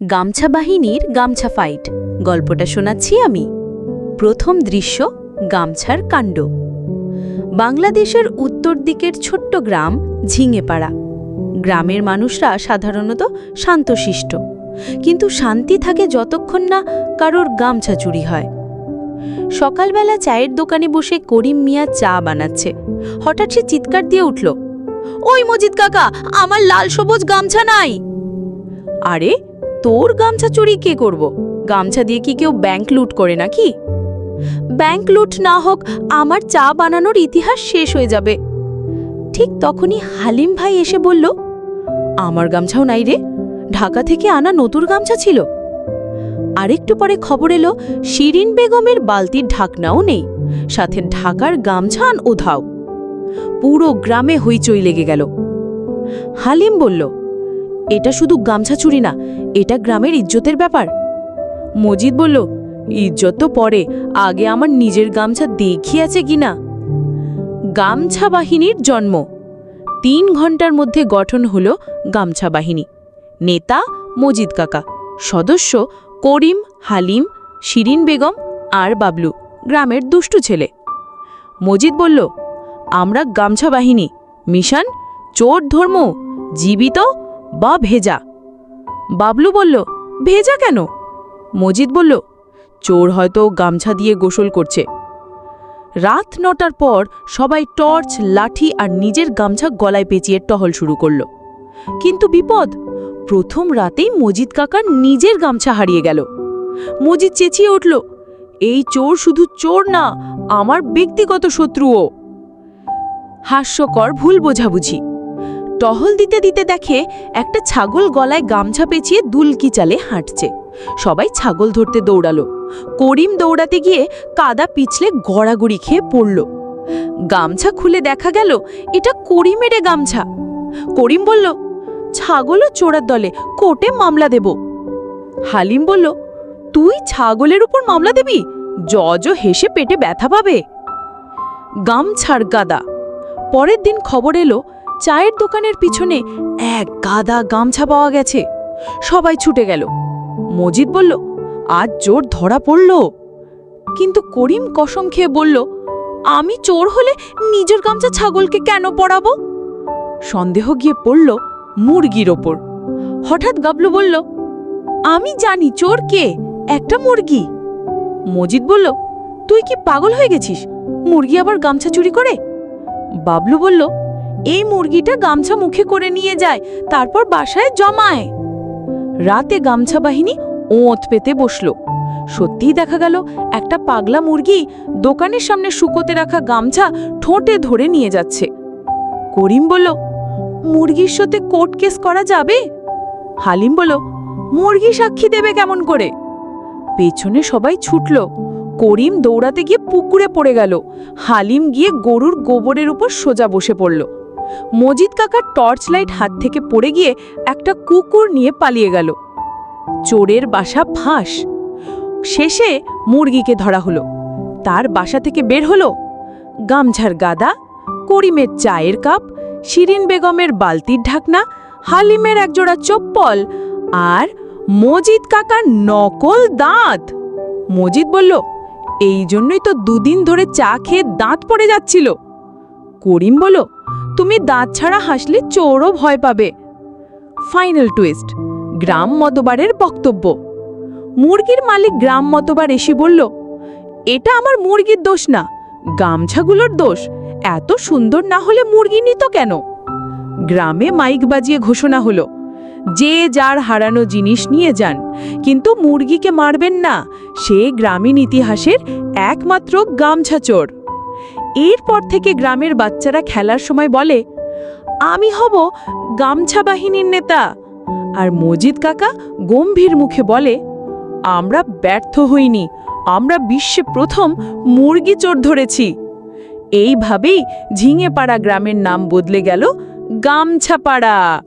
গামছা বাহিনীর গামছা ফাইট গল্পটা শোনাচ্ছি আমি। প্রথম দৃশ্য, গামছার কাণ্ড। বাংলাদেশের উত্তর দিকের ছোট্ট গ্রাম, ঝিঙেপাড়া। গ্রামের মানুষরা সাধারণত শান্তশিষ্ট। কিন্তু শান্তি থাকে যতক্ষণ না কারোর গামছা চুরি হয়। সকালবেলা চায়ের দোকানে বসে করিম মিয়া চা বানাচ্ছে। হঠাৎ সে চিৎকার দিয়ে উঠল, ওই মজিদ কাকা, আমার লাল সবুজ গামছা নাই! আরে তোর গামছা চুরি কে করব? গামছা দিয়ে কি কেউ ব্যাংক লুট করে নাকি? ব্যাংক লুট না হোক, আমার চা বানানোর ইতিহাস শেষ হয়ে যাবে। ঠিক তখনই হালিম ভাই এসে বলল, আমার গামছাও নাই রে, ঢাকা থেকে আনা নতুন গামছা ছিল। আরেকটু পরে খবর এলো, শিরিন বেগমের বালতির ঢাকনাও নেই, সাথে ঢাকার গামছা আন ওধাও। পুরো গ্রামে হইচই লেগে গেল। হালিম বলল, এটা শুধু গামছা চুরি না এটা গ্রামের ইজ্জতের ব্যাপার। মজিদ বলল, ইজ্জত তো পরে আগে আমার নিজের গামছা দেখিয়েছে কিনা গামছা বাহিনীর জন্ম। তিন ঘণ্টার মধ্যে গঠন হল গামছা বাহিনী। নেতা মজিদ কাকা, সদস্য করিম, হালিম, শিরিন বেগম আর বাবলু, গ্রামের দুষ্টু ছেলে। মজিদ বলল, আমরা গামছা বাহিনী, মিশন, চোর ধর্ম, জীবিত বা ভেজা বাবলু বলল, ভেজা কেন? মজিদ বলল, চোর হয়তো গামছা দিয়ে গোসল করছে। রাত নটার পর সবাই টর্চ, লাঠি আর নিজের গামছা গলায় পেঁচিয়ে টহল শুরু করল। কিন্তু বিপদ, প্রথম রাতেই মজিদ কাকার নিজের গামছা হারিয়ে গেল। মজিদ চেঁচিয়ে উঠল, এই চোর শুধু চোর না, আমার ব্যক্তিগত শত্রুও। হাস্যকর ভুল বোঝাবুঝি। টহল দিতে দিতে দেখে একটা ছাগল গলায় গামছা পেঁচিয়ে দুলকি চালে হাঁটছে। সবাই ছাগল ধরতে দৌড়ালো। করিম দৌড়াতে গিয়ে কাদা পিছলে গড়াগড়ি খেয়ে পড়ল। গামছা খুলে দেখা গেল, এটা করিমেরে গামছা। করিম বলল ছাগলও চোরার দলে কোর্টে মামলা দেব। হালিম বলল, তুই ছাগলের উপর মামলা দেবি? জজ হেসে পেটে ব্যথা পাবে? গামছার গাদা। পরের দিন খবর এলো চায়ের দোকানের পিছনে এক গাদা গামছা পাওয়া গেছে। সবাই ছুটে গেল। মজিদ বলল, আজ চোর ধরা পড়ল। কিন্তু করিম কসম খেয়ে বলল, আমি চোর হলে নিজের গামছা ছাগলকে কেন পড়াবো সন্দেহ গিয়ে পড়ল মুরগির ওপর। হঠাৎ গাবলু বলল, আমি জানি চোর কে? একটা মুরগি। মজিদ বলল, তুই কি পাগল হয়ে গেছিস? মুরগি আবার গামছা চুরি করে? বাবলু বলল এই মুরগিটা গামছা মুখে করে নিয়ে যায়, তারপর বাসায় জমায়। রাতে গামছা বাহিনী ওঁত পেতে বসল। সত্যিই দেখা গেল, একটা পাগলা মুরগি দোকানের সামনে শুকোতে রাখা গামছা ঠোঁটে ধরে নিয়ে যাচ্ছে। করিম বলল, মুরগির সাথে কোর্ট কেস করা যাবে? হালিম বলল, মুরগি সাক্ষী দেবে কেমন করে? পেছনে সবাই ছুটল। করিম দৌড়াতে গিয়ে পুকুরে পড়ে গেল। হালিম গিয়ে গরুর গোবরের উপর সোজা বসে পড়ল। মজিদ কাকার টর্চ লাইট হাত থেকে পড়ে গিয়ে একটা কুকুর নিয়ে পালিয়ে গেল। চোরের বাসা ফাঁস। শেষে মুরগিকে ধরা হলো। তার বাসা থেকে বের হলো গামছার গাদা, করিমের চায়ের কাপ, শিরিন বেগমের বালতির ঢাকনা, হালিমের একজোড়া চপ্পল আর মজিদ কাকার নকল দাঁত। মজিদ বলল, এই জন্যই তো দুদিন ধরে চা খেয়ে দাঁত পড়ে যাচ্ছিল। করিম বলল তুমি দাঁত ছাড়া হাসলে চোরও ভয় পাবে। ফাইনাল টুইস্ট গ্রাম মতবারের বক্তব্য। মুরগির মালিক গ্রাম মতবার এসে বলল, এটা আমার মুরগির দোষ না, গামছাগুলোর দোষ। এত সুন্দর না হলে মুরগি নিত কেন? গ্রামে মাইক বাজিয়ে ঘোষণা হলো, যে যার হারানো জিনিস নিয়ে যান, কিন্তু মুরগিকে মারবেন না। সে গ্রামীণ ইতিহাসের একমাত্র গামছা চোর এরপর থেকে গ্রামের বাচ্চারা খেলার সময় বলে, আমি হব গামছা বাহিনীর নেতা। আর মজিদ কাকা গম্ভীর মুখে বলে, আমরা ব্যর্থ হইনি, আমরা বিশ্বে প্রথম মুরগি চোর ধরেছি। এইভাবেই ঝিঙেপাড়া গ্রামের নাম বদলে গেল গামছাপাড়া।